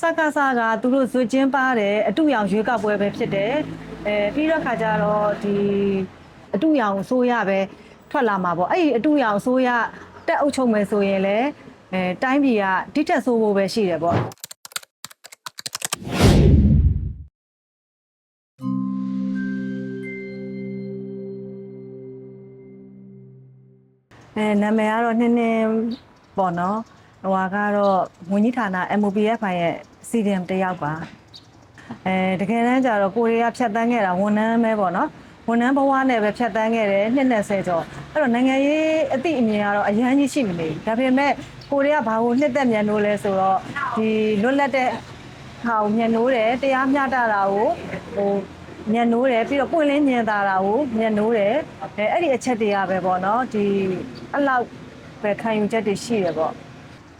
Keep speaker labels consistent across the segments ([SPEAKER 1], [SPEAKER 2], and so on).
[SPEAKER 1] စကားစားကသူတို့ဇွတ်ချင်းပါတယ်အတူရောင်ရွေးကောက်ပွဲပဲဖြစ်တယ်အဲပြီးတော့ခါကျတော့ဒီအတူရောင်အစိုးရပဲထွက်လာမှာပေါ့အဲ့ဒီအတူရောင်အစိုးရတက်အုပ်ချုပ်မယ်ဆိုရင်လည်းအဲတိုင်းပြည်ကတိတက်ဆိုးဖို့ပဲရှိတယ်ပေါ့အဲနာမည်ကတော့နင်းနင်းပေါ့နော် ဟိုဟာကတော့ဝန်ကြီးဌာန MOPF ရဲ့ CDM တယောက်ပါအဲတကယ်တမ်းကျတော့ကိုရီးယားဖြတ်တန်းခဲ့တာဝန်ထမ်းပဲပေါ့နော်ဝန်ထမ်းဘဝနဲ့ပဲဖြတ်တန်းခဲ့တယ်နှစ်20ကျော်အဲ့တော့နိုင်ငံရေးအသည့်အမြင်ကတော့အရန်ကြီးရှိမနေဘူးဒါပေမဲ့ကိုရီးယားဘာလို့နှစ်သက်မြန်လို့လဲဆိုတော့ဒီလွတ်လပ်တဲ့ဟာကိုမြန်နိုးတယ်တရားမျှတတာကိုဟိုညံနိုးတယ်ပြီးတော့ပွင့်လင်းမြင်သာတာကိုညံနိုးတယ်အဲအဲ့ဒီအချက်တွေကပဲပေါ့နော်ဒီအဲ့လောက်ပဲခံယူချက်တွေရှိတယ်ပေါ့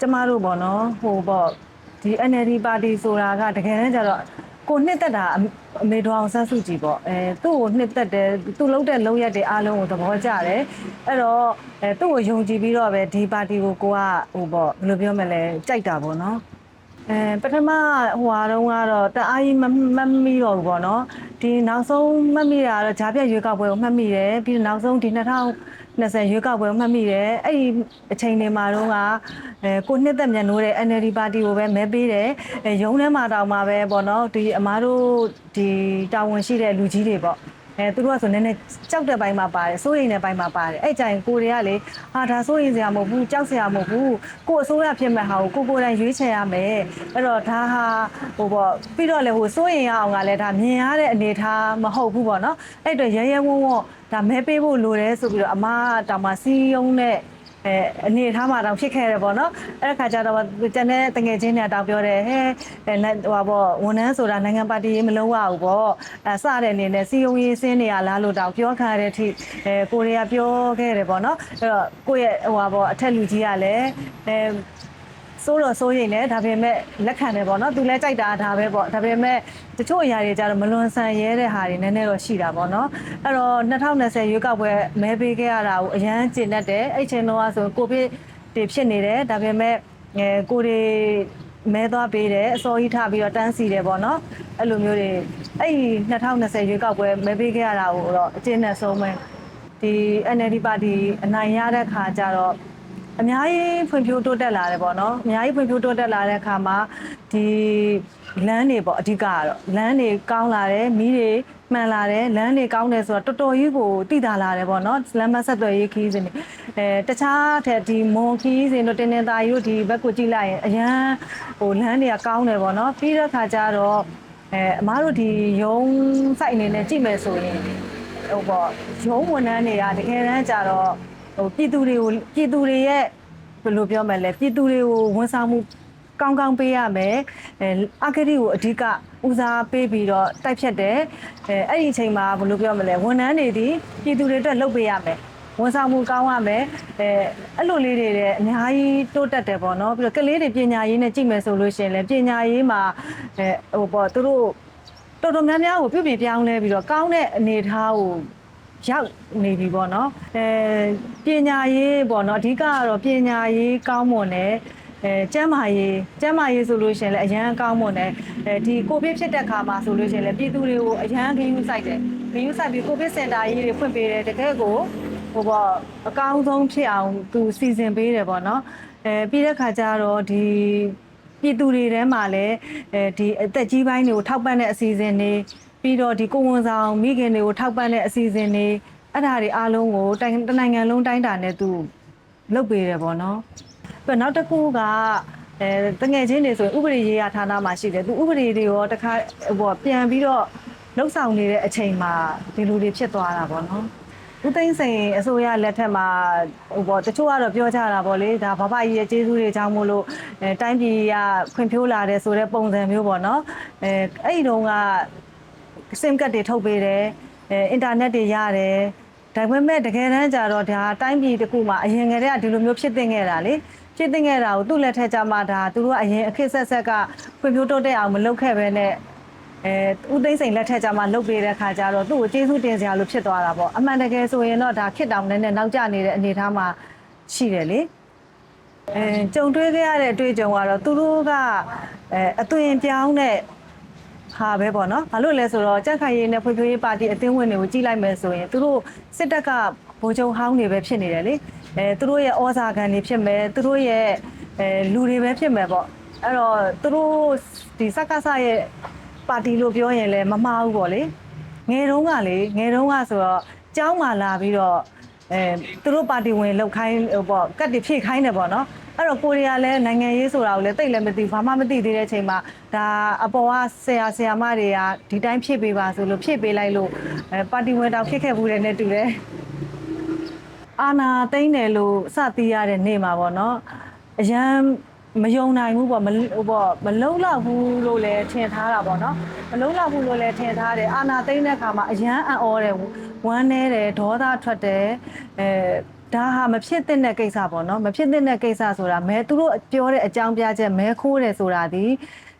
[SPEAKER 1] ကျမတို့ပေါ့နော်ဟိုပေါ့ဒီ NLD ပါတီဆိုတာကတကယ်တမ်းကျတော့ကိုနှစ်သက်တာအအမေတော်အောင်ဆန်းစုကြည်ပေါ့အဲသူ့ကိုနှစ်သက်တယ်သူလှုပ်တဲ့လှုပ်ရက်တွေအားလုံးကိုသဘောကျတယ်အဲ့တော့အဲသူ့ကိုယုံကြည်ပြီးတော့ပဲဒီပါတီကိုကိုကဟိုပေါ့ဘယ်လိုပြောမလဲကြိုက်တာပေါ့နော်အဲပထမဟိုဟာတော့ကတော့တအားကြီးမမတ်မိတော့ဘူးပေါ့နော်ဒီနောက်ဆုံးမှတ်မိတာကတော့ဂျားပြတ်ရွေးကောက်ပွဲကိုမှတ်မိတယ်ပြီးတော့နောက်ဆုံးဒီ 2020ရွေးကောက်ပွဲကိုမှတ်မိတယ်အဲ့ဒီအချိန်တွေမှာတော့ကအဲကိုနှစ်သက်မြန်နိုးတဲ့ NLD ပါတီကိုပဲမဲပေးတယ်အဲရုံးထဲမှာတောင်မှပဲပေါ့နော်ဒီအမားတို့ဒီတာဝန်ရှိတဲ့လူကြီးတွေပေါ့ အဲသူတို့ကဆိုနည်းနည်းကြောက်တဲ့ဘိုင်းမှာပါတယ်စိုးရိမ်တဲ့ဘိုင်းမှာပါတယ်အဲ့ကြရင်ကိုတွေကလေဟာဒါစိုးရိမ်စရာမဟုတ်ဘူးကြောက်စရာမဟုတ်ဘူးကိုအစိုးရဖြစ်မဲ့ဟာကိုကိုကိုယ်တိုင်ရွေးချယ်ရမယ်အဲ့တော့ဒါဟာဟိုပေါ့ပြီးတော့လေဟိုစိုးရိမ်ရအောင်ကလည်းဒါမြင်ရတဲ့အနေအထားမဟုတ်ဘူးပေါ့နော်အဲ့တော့ရဲရဲဝုန်းဝုန်းဒါမဲပေးဖို့လိုတယ်ဆိုပြီးတော့အမကတောင်မှစီးယုံတဲ့ အဲအနေထားမှာတောင်ဖြစ်ခဲ့တယ်ပေါ့နော်အဲ့ခါကျတော့ကျန်တဲ့တငယ်ချင်းတွေတောင်ပြောတယ်ဟဲအဲဟိုပါပေါ့ဝန်ထမ်းဆိုတာနိုင်ငံပါတီရေးမလုံးဝဘူးပေါ့အဲစတဲ့အနေနဲ့စီယုံရေးစင်းနေရလားလို့တောင်ပြောခါတဲ့အထိအဲကိုရီးယားပြောခဲ့တယ်ပေါ့နော်အဲ့တော့ကိုယ့်ရဲ့ဟိုပါပေါ့အထက်လူကြီးကလည်းအဲ စိုးတော့စိုးရိမ်တယ်ဒါပေမဲ့လက်ခံတယ်ပေါ့နော်သူလည်းကြိုက်တာဒါပဲပေါ့ဒါပေမဲ့တချို့အရာတွေကြတော့မလွန်ဆန်ရဲတဲ့ဟာတွေနည်းနည်းတော့ရှိတာပေါ့နော်အဲ့တော့2020ရွေးကောက်ပွဲမဲပေးခဲ့ရတာကိုအရန်ကျင့်တတ်တယ်အဲ့ချိန်တော့ဆိုကိုဗစ်တွေဖြစ်နေတယ်ဒါပေမဲ့အဲကိုတွေမဲသွားပေးတယ်အစောကြီးထပြီးတော့တန်းစီတယ်ပေါ့နော်အဲ့လိုမျိုးတွေအဲ့ဒီ2020ရွေးကောက်ပွဲမဲပေးခဲ့ရတာကိုတော့အကျဉ်းနဲ့ဆုံးပဲဒီ NLD ပါတီအနိုင်ရတဲ့ခါကျတော့ အများကြီးဖွံ့ဖြိုးတိုးတက်လာတယ်ပေါ့နော်အများကြီးဖွံ့ဖြိုးတိုးတက်လာတဲ့အခါမှာဒီလမ်းတွေပေါ့အဓိကကတော့လမ်းတွေကောင်းလာတယ်မီးတွေမှန်လာတယ်လမ်းတွေကောင်းတယ်ဆိုတော့တော်တော်ကြီးကိုတည်တာလာတယ်ပေါ့နော်လမ်းမဆက်သွယ်ရေးခီးစဉ်တွေအဲတခြားထက်ဒီမွန်ခီးစဉ်တို့တင်းတင်းသားကြီးတို့ဒီဘက်ကိုကြည့်လိုက်ရင်အရန်ဟိုလမ်းတွေကကောင်းတယ်ပေါ့နော်ပြီးတော့ခါကျတော့အဲအမားတို့ဒီရုံးစိုက်အနေနဲ့ကြည့်မယ်ဆိုရင်ဟိုပေါ့ရုံးဝန်ထမ်းတွေကတကယ်တမ်းကျတော့ ဟိုပြည်သူတွေကိုပြည်သူတွေရဲ့ဘယ်လိုပြောမလဲပြည်သူတွေကိုဝန်ဆောင်မှုကောင်းကောင်းပေးရမယ်အဲအဂတိကိုအဓိကဦးစားပေးပြီးတော့တိုက်ဖြတ်တယ်အဲအဲ့ဒီအချိန်မှာဘယ်လိုပြောမလဲဝန်ထမ်းတွေဒီပြည်သူတွေအတွက်လုပ်ပေးရမယ်ဝန်ဆောင်မှုကောင်းရမယ်အဲအဲ့လိုလေးတွေလည်းအများကြီးတိုးတက်တယ်ပေါ့နော်ပြီးတော့ကလေးတွေပညာရေးနဲ့ကြည့်မယ်ဆိုလို့ရှိရင်လည်းပညာရေးမှာအဲဟိုပေါ့သူတို့တော်တော်များများကိုပြုပြင်ပြောင်းလဲပြီးတော့ကောင်းတဲ့အနေအထားကို ရောက်နေပြီပေါ့နော်အဲပညာရေးပေါ့နော်အဓိကကတော့ပညာရေးကောင်းမွန်တယ်အဲကျန်းမာရေးကျန်းမာရေးဆိုလို့ရှိရင်လည်းအရန်ကောင်းမွန်တယ်အဲဒီကိုဗစ်ဖြစ်တဲ့ခါမှာဆိုလို့ရှိရင်လည်းပြည်သူတွေကိုအရန်ခင်းယူဆိုင်တယ်ခင်းယူဆိုင်ပြီးကိုဗစ်စင်တာကြီးတွေဖွင့်ပေးတယ်တကယ်ကိုဟိုပေါ့အကောင်းဆုံးဖြစ်အောင်သူစီစဉ်ပေးတယ်ပေါ့နော်အဲပြီးတဲ့ခါကျတော့ဒီပြည်သူတွေထဲမှာလည်းအဲဒီအသက်ကြီးပိုင်းတွေကိုထောက်ပံ့တဲ့အစီအစဉ်တွေ ပြီးတော့ဒီကိုဝန်ဆောင်မိခင်တွေကိုထောက်ပံ့တဲ့အစီအစဉ်တွေအဲ့ဒါတွေအားလုံးကိုတိုင်းတစ်နိုင်ငံလုံးတိုင်းတာနဲ့သူလုပ်ပေးတယ်ပေါ့နော်ပြီးတော့နောက်တစ်ခုကအဲတငယ်ချင်းတွေဆိုရင်ဥပဒေရေးရာဌာနမှာရှိတယ်သူဥပဒေတွေရောတခါဟိုပြန်ပြီးတော့လှုပ်ဆောင်နေတဲ့အချိန်မှာဒီလိုတွေဖြစ်သွားတာပေါ့နော်ဦးသိန်းစိန်အစိုးရလက်ထက်မှာဟိုပေါ့တချို့ကတော့ပြောကြတာပေါ့လေဒါဘဘကြီးရဲ့ကျေးဇူးတွေကြောင့်မို့လို့အဲတိုင်းပြည်ကဖွံ့ဖြိုးလာတယ်ဆိုတဲ့ပုံစံမျိုးပေါ့နော်အဲအဲ့ဒီတုန်းက စင်ကတ်တွေထုတ်ပေးတယ်အဲအင်တာနက်တွေရတယ်ဒါပေမဲ့တကယ်တမ်းကျတော့ဒါတိုင်းပြည်တစ်ခုမှာအရင်ကတည်းကဒီလိုမျိုးဖြစ်တင်ခဲ့တာလေဖြစ်တင်ခဲ့တာကိုသူ့လက်ထက်ကျမှဒါသူတို့ကအရင်အခက်ဆက်ဆက်ကဖွံ့ဖြိုးတိုးတက်အောင်မလုပ်ခဲ့ပဲနဲ့အဲဦးသိန်းစိန်လက်ထက်ကျမှလုတ်ပေးတဲ့ခါကျတော့သူ့ကိုကျေးဇူးတင်စရာလိုဖြစ်သွားတာပေါ့အမှန်တကယ်ဆိုရင်တော့ဒါခစ်တောင်နဲ့နဲ့နောက်ကျနေတဲ့အနေအထားမှာရှိတယ်လေအဲကြုံတွေ့ခဲ့ရတဲ့အတွေ့အကြုံကတော့သူတို့ကအဲအသွင်ပြောင်းတဲ့ ဟာပဲပေါ့နော်။ဘာလို့လဲဆိုတော့ကြက်ခိုင်ရေးနဲ့ဖွံ့ဖြိုးရေးပါတီအသင်းဝင်တွေကိုကြည့်လိုက်မယ်ဆိုရင်သူတို့စစ်တပ်ကဗိုလ်ချုပ်ဟောင်းတွေပဲဖြစ်နေတယ်လေ။အဲသူတို့ရဲ့ဩဇာခံတွေဖြစ်မယ်သူတို့ရဲ့အဲလူတွေပဲဖြစ်မယ်ပေါ့။အဲ့တော့သူတို့ဒီစက္ကစရဲ့ပါတီလို့ပြောရင်လည်းမမှားဘူးပေါ့လေ။ငယ်တုန်းကလေငယ်တုန်းကဆိုတော့ကျောင်းမှာလာပြီးတော့အဲသူတို့ပါတီဝင်လောက်ခိုင်းဟိုပေါ့ကတ်တွေဖြည့်ခိုင်းတယ်ပေါ့နော် အဲ့တော့ကိုရီးယားလည်းနိုင်ငံရေးဆိုတာကိုလည်းတိတ်လည်းမသိဘူးဘာမှမသိသေးတဲ့အချိန်မှာဒါအပေါ်ကဆရာဆရာမတွေကဒီတိုင်းဖြည့်ပေးပါဆိုလို့ဖြည့်ပေးလိုက်လို့အဲပါတီဝင်တောင်ဖြစ်ခဲ့ဘူးတယ်နဲ့တူတယ်အာနာသိမ့်တယ်လို့စသိရတဲ့နေ့မှာပေါ့နော်အရန်မယုံနိုင်ဘူးပေါ့မဟိုပေါ့မလုံလောက်ဘူးလို့လည်းထင်ထားတာပေါ့နော်မလုံလောက်ဘူးလို့လည်းထင်ထားတယ်အာနာသိမ့်တဲ့ခါမှာအရန်အံ့ဩတယ်ဝမ်းနေတယ်ဒေါသထွက်တယ်အဲ ဒါဟာမဖြစ်သင့်တဲ့ကိစ္စပေါ့နော်မဖြစ်သင့်တဲ့ကိစ္စဆိုတာမဲသူတို့ပြောတဲ့အကြောင်းပြချက်မဲခိုးတယ်ဆိုတာဒီ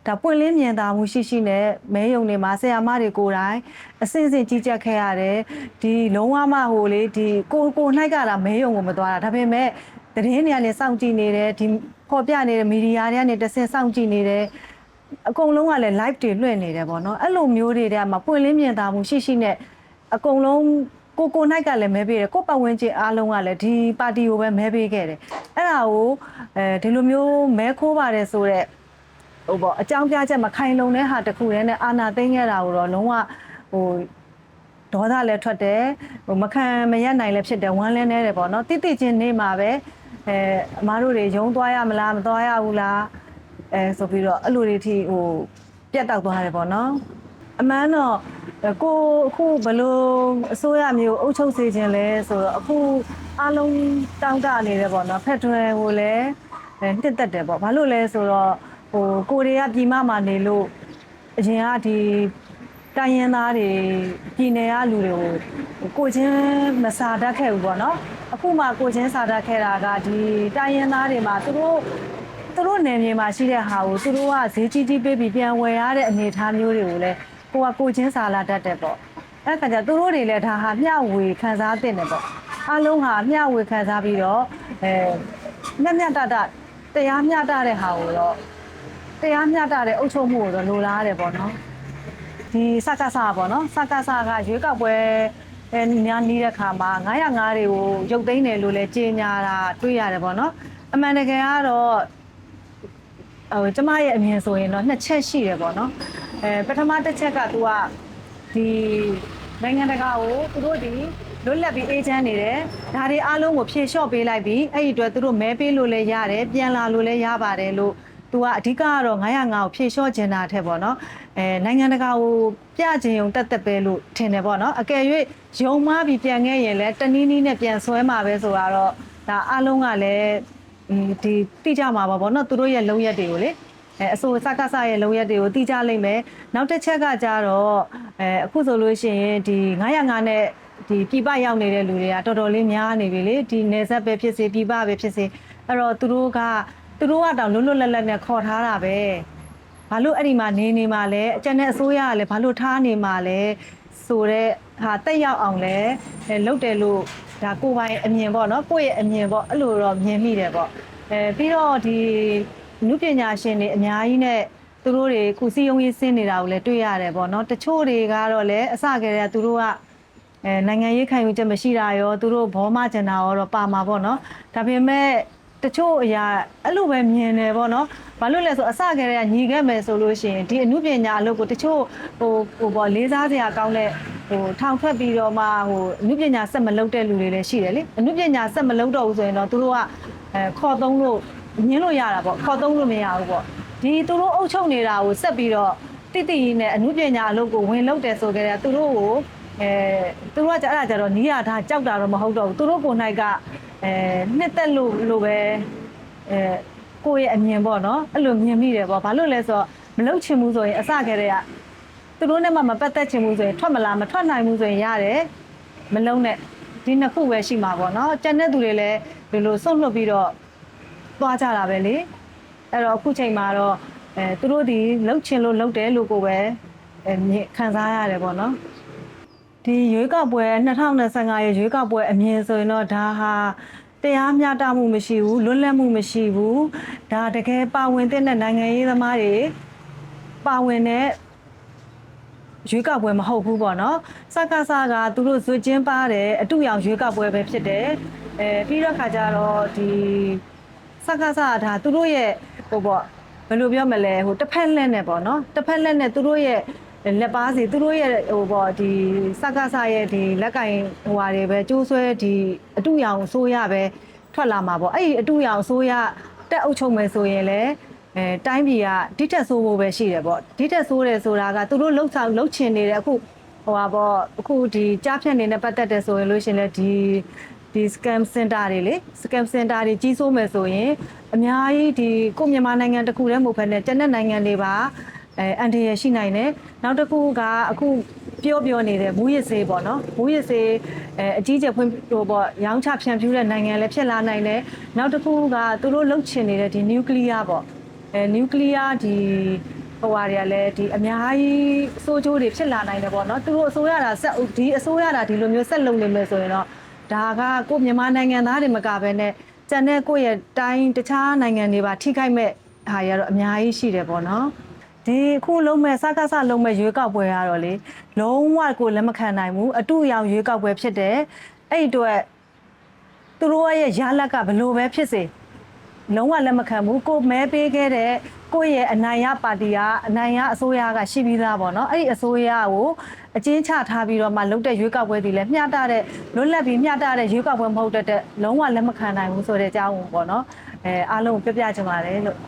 [SPEAKER 1] ဒါပွင့်လင်းမြင်သာမှုရှိရှိနဲ့မဲယုံတွေမှာဆရာမတွေကိုယ်တိုင်အစင်စင်ကြီးကြပ်ခဲ့ရတယ်ဒီလုံးဝမဟိုလေဒီကိုကိုနှိုက်ကတာမဲယုံကိုမသွားတာဒါပေမဲ့တရင်တွေကလည်းစောင့်ကြည့်နေတယ်ဒီပေါ်ပြနေတဲ့မီဒီယာတွေကနေတဆင်စောင့်ကြည့်နေတယ်အကုန်လုံးကလည်း live တွေလွှင့်နေတယ်ပေါ့နော်အဲ့လိုမျိုးတွေတဲ့မှာပွင့်လင်းမြင်သာမှုရှိရှိနဲ့အကုန်လုံး ကိုကိုနိုင်ကလည်းမဲပေးတယ်ကိုပတ်ဝန်းကျင်အားလုံးကလည်းဒီပါတီကိုပဲမဲပေးခဲ့တယ်အဲ့ဒါကိုအဲဒီလိုမျိုးမဲခိုးပါတယ်ဆိုတော့ဟိုပေါ့အကြောင်းပြချက်မခိုင်လုံတဲ့ဟာတစ်ခုတည်းနဲ့အာနာသိမ့်ခဲ့တာကိုတော့လုံးဝဟိုဒေါသလည်းထွက်တယ်ဟိုမခံမရက်နိုင်လည်းဖြစ်တယ်ဝမ်းလည်းနေတယ်ပေါ့နော်တိတိချင်းနေမှာပဲအဲအမားတို့တွေယုံသွားရမလားမသွားရဘူးလားအဲဆိုပြီးတော့အဲ့လိုတွေထိဟိုပြတ်တောက်သွားတယ်ပေါ့နော်အမှန်တော့ ကိုအခုဘလို့အစိုးရမျိုးအုပ်ချုပ်စေခြင်းလဲဆိုတော့အခုအားလုံးတောင်းတနေတယ်ပေါ့နော်ဖက်ဒရယ်ကိုလည်းအဲတစ်သက်တယ်ပေါ့ဘာလို့လဲဆိုတော့ဟိုကိုရီးယားပြည်မမှာနေလို့အရင်ကဒီတိုင်းရင်းသားတွေပြည်နယ်ကလူတွေကိုကိုချင်းမစာတတ်ခဲ့ဘူးပေါ့နော်အခုမှကိုချင်းစာတတ်ခဲ့တာကဒီတိုင်းရင်းသားတွေမှာသူတို့သူတို့နယ်မြေမှာရှိတဲ့ဟာကိုသူတို့ကဈေးကြီးကြီးပေးပြီးပြန်ဝယ်ရတဲ့အနေအထားမျိုးတွေကိုလည်း ကိုကကိုချင်းစာလာတတ်တယ်ပေါ့အဲ့ခါကျသူတို့တွေလည်းဒါဟာမျှဝေခံစားတင်တယ်ပေါ့အားလုံးဟာမျှဝေခံစားပြီးတော့အဲမျက်မျက်တတတရားမျှတတဲ့ဟာကိုတော့တရားမျှတတဲ့အုပ်ချုပ်မှုကိုတော့လိုလားရတယ်ပေါ့နော်ဒီစကစပေါ့နော်စကစကရွေးကောက်ပွဲအဲညာနီးတဲ့ခါမှာ905တွေကိုရုပ်သိမ်းတယ်လို့လည်းကြေညာတာတွေ့ရတယ်ပေါ့နော်အမှန်တကယ်ကတော့ဟိုကျမရဲ့အမြင်ဆိုရင်တော့နှစ်ချက်ရှိတယ်ပေါ့နော် အဲပထမတစ်ချက်က तू ကဒီနိုင်ငံတကာကိုသူတို့ဒီလွတ်လပ်ပြီးအေဂျင့်နေတယ်ဒါတွေအားလုံးကိုဖြေလျှော့ပေးလိုက်ပြီးအဲ့ဒီအတွက်သူတို့မဲပေးလို့လည်းရတယ်ပြန်လာလို့လည်းရပါတယ်လို့ तू ကအဓိကကတော့905ကိုဖြေလျှော့ကျင်တာထက်ပေါ့နော်အဲနိုင်ငံတကာကိုပြကျင်ုံတက်တက်ပဲလို့ထင်တယ်ပေါ့နော်အကယ်၍ယုံမှားပြီးပြန်ခဲ့ရင်လည်းတနည်းနည်းနဲ့ပြန်ဆွဲမှာပဲဆိုတော့ဒါအားလုံးကလည်းဒီတိကြမှာပါပေါ့နော်သူတို့ရဲ့လုံရက်တွေကိုလေ အဲအစိုးစကစရဲ့လုံရက်တွေကိုတိကြလိမ့်မယ်နောက်တစ်ချက်ကကြတော့အဲအခုဆိုလို့ရှိရင်ဒီ905နဲ့ဒီပြပရောက်နေတဲ့လူတွေကတော်တော်လေးများနေပြီလေဒီနေဆက်ပဲဖြစ်စေပြပပဲဖြစ်စေအဲ့တော့သူတို့ကသူတို့ကတော့လွတ်လွတ်လပ်လပ်နဲ့ခေါ်ထားတာပဲဘာလို့အဲ့ဒီမှာနေနေမှာလဲအကျန်တဲ့အစိုးရကလည်းဘာလို့ထားနေမှာလဲဆိုတော့ဟာတက်ရောက်အောင်လဲလုတ်တယ်လို့ဒါကိုယ်ပိုင်အမြင်ပေါ့နော်ကိုယ့်ရဲ့အမြင်ပေါ့အဲ့လိုတော့မြင်မိတယ်ပေါ့အဲပြီးတော့ဒီ နုပညာရှင်တွေအများကြီးနဲ့သူတို့တွေကုစီယုံရေးဆင်းနေတာကိုလည်းတွေ့ရတယ်ပေါ့နော်တချို့တွေကတော့လည်းအစကတည်းကသူတို့ကအဲနိုင်ငံရေးခံယူချက်မရှိတာရောသူတို့ဘောမကျန်တာရောတော့ပါမှာပေါ့နော်ဒါပေမဲ့တချို့အရာအဲ့လိုပဲမြင်တယ်ပေါ့နော်ဘာလို့လဲဆိုအစကတည်းကညီခဲ့မယ်ဆိုလို့ရှိရင်ဒီအမှုပညာအလုပ်ကိုတချို့ဟိုဟိုပေါ့လေးစားစရာကောင်းတဲ့ဟိုထောင်ထွက်ပြီးတော့မှဟိုအမှုပညာဆက်မလုပ်တဲ့လူတွေလည်းရှိတယ်လေအမှုပညာဆက်မလုပ်တော့ဘူးဆိုရင်တော့သူတို့ကအဲခေါ်သုံးလို့ ညင်းလို့ရတာပေါ့ခေါ်သုံးလို့မရဘူးပေါ့ဒီသူတို့အုပ်ချုပ်နေတာကိုဆက်ပြီးတော့တိတိနဲ့အမှုပညာအလုပ်ကိုဝင်လုပ်တယ်ဆိုကြတဲ့သူတို့ကိုအဲသူတို့ကကြအဲ့ဒါကြတော့နီးရတာကြောက်တာတော့မဟုတ်တော့ဘူးသူတို့ကိုယ်၌ကအဲနှစ်သက်လို့လို့ပဲအဲကိုယ့်ရဲ့အမြင်ပေါ့နော်အဲ့လိုမြင်မိတယ်ပေါ့ဘာလို့လဲဆိုတော့မလုတ်ချင်ဘူးဆိုရင်အစကတည်းကသူတို့နဲ့မှမပတ်သက်ချင်ဘူးဆိုရင်ထွက်မလာမထွက်နိုင်ဘူးဆိုရင်ရတယ်မလုံးနဲ့ဒီနှစ်ခုပဲရှိမှာပေါ့နော်ကျန်တဲ့သူတွေလည်းဒီလိုဆုံးလွတ်ပြီးတော့ သွားကြတာပဲလေအဲ့တော့အခုချိန်မှာတော့အဲသူတို့ဒီလှုပ်ချင်လို့လှုပ်တယ်လို့ကိုပဲအဲမြင်ခံစားရတယ်ပေါ့နော်ဒီရွေးကောက်ပွဲ2025ရဲ့ရွေးကောက်ပွဲအမြင်ဆိုရင်တော့ဒါဟာတရားမျှတမှုမရှိဘူးလွတ်လပ်မှုမရှိဘူးဒါတကယ်ပါဝင်တဲ့နိုင်ငံရေးသမားတွေပါဝင်တဲ့ရွေးကောက်ပွဲမဟုတ်ဘူးပေါ့နော်စက္ကစကသူတို့ဇွတ်ချင်းပါတယ်အတူရောင်ရွေးကောက်ပွဲပဲဖြစ်တယ်အဲပြီးတော့ခါကျတော့ဒီ စက္ကစကဒါသူတို့ရဲ့ဟိုပေါ့ဘယ်လိုပြောမလဲဟိုတစ်ဖက်လက်နဲ့ပေါ့နော်တစ်ဖက်လက်နဲ့သူတို့ရဲ့လက်ပါစီသူတို့ရဲ့ဟိုပေါ့ဒီစက္ကစရဲ့ဒီလက်ကင်ဟိုဟာတွေပဲကျိုးဆွဲဒီအတူရောင်ဆိုးရပဲထွက်လာမှာပေါ့အဲ့ဒီအတူရောင်ဆိုးရတက်အုပ်ချုပ်မယ်ဆိုရင်လည်းအဲတိုင်းပြည်ကဒီတက်ဆိုးဖို့ပဲရှိတယ်ပေါ့ဒီတက်ဆိုးတယ်ဆိုတာကသူတို့လှုပ်ဆောင်လှုပ်ချင်နေတဲ့အခုဟိုပါပေါ့အခုဒီကြားဖြတ်နေနဲ့ပတ်သက်တဲ့ဆိုရင်လို့ရှရင်လေဒီ ဒီ scam center တွေလေ scam center တွေကြီးစိုးမယ်ဆိုရင်အများကြီးဒီကိုယ့်မြန်မာနိုင်ငံတစ်ခုတည်းမဟုတ်ဘဲနဲ့ကျန်တဲ့နိုင်ငံတွေပါအဲအန်တရယ်ရှိနိုင်တယ်နောက်တစ်ခုကအခုပြောပြောနေတဲ့မူရစ်စေးပေါ့နော်မူရစ်စေးအဲအကြီးကျယ်ဖွင့်ဟိုပေါ့ရောင်းချဖြန့်ဖြူးတဲ့နိုင်ငံလည်းဖြစ်လာနိုင်တယ်နောက်တစ်ခုကသူတို့လှုပ်ချင်နေတဲ့ဒီနျူကလ িয়ার ပေါ့အဲနျူကလ িয়ার ဒီဟိုဟာတွေကလည်းဒီအများကြီးစိုးကျိုးတွေဖြစ်လာနိုင်တယ်ပေါ့နော်သူတို့အစိုးရတာဆက်ဒီအစိုးရတာဒီလိုမျိုးဆက်လုပ်နေမယ်ဆိုရင်တော့ ဒါကကိုယ့်မြန်မာနိုင်ငံသားတွေမကဘဲနဲ့ကျန်တဲ့ကိုယ့်ရဲ့တိုင်းတခြားနိုင်ငံတွေပါထိခိုက်မဲ့ဟာတွေကတော့အများကြီးရှိတယ်ပေါ့နော်ဒီအခုလုံးမဲ့စကားစလုံးမဲ့ရွေးကောက်ပွဲရတော့လေလုံးဝကိုလက်မခံနိုင်ဘူးအတူရောင်ရွေးကောက်ပွဲဖြစ်တယ်အဲ့ဒီအတွက်သူတို့ရဲ့ရလက်ကဘလို့ပဲဖြစ်စေ လုံးဝလက်မခံဘူးကိုမဲပေးခဲ့တဲ့ကိုယ့်ရဲ့အနိုင်ရပါတီကအနိုင်ရအစိုးရကရှိပြီးသားပေါ့နော်အဲ့ဒီအစိုးရကိုအကျဉ်းချထားပြီးတော့မှလုပ်တဲ့ရွေးကောက်ပွဲဒီလဲမျှတတဲ့လွတ်လပ်ပြီးမျှတတဲ့ရွေးကောက်ပွဲမဟုတ်တဲ့လုံးဝလက်မခံနိုင်ဘူးဆိုတဲ့အကြောင်းပေါ့နော်အဲအားလုံးကိုပြပြချင်ပါတယ်လို့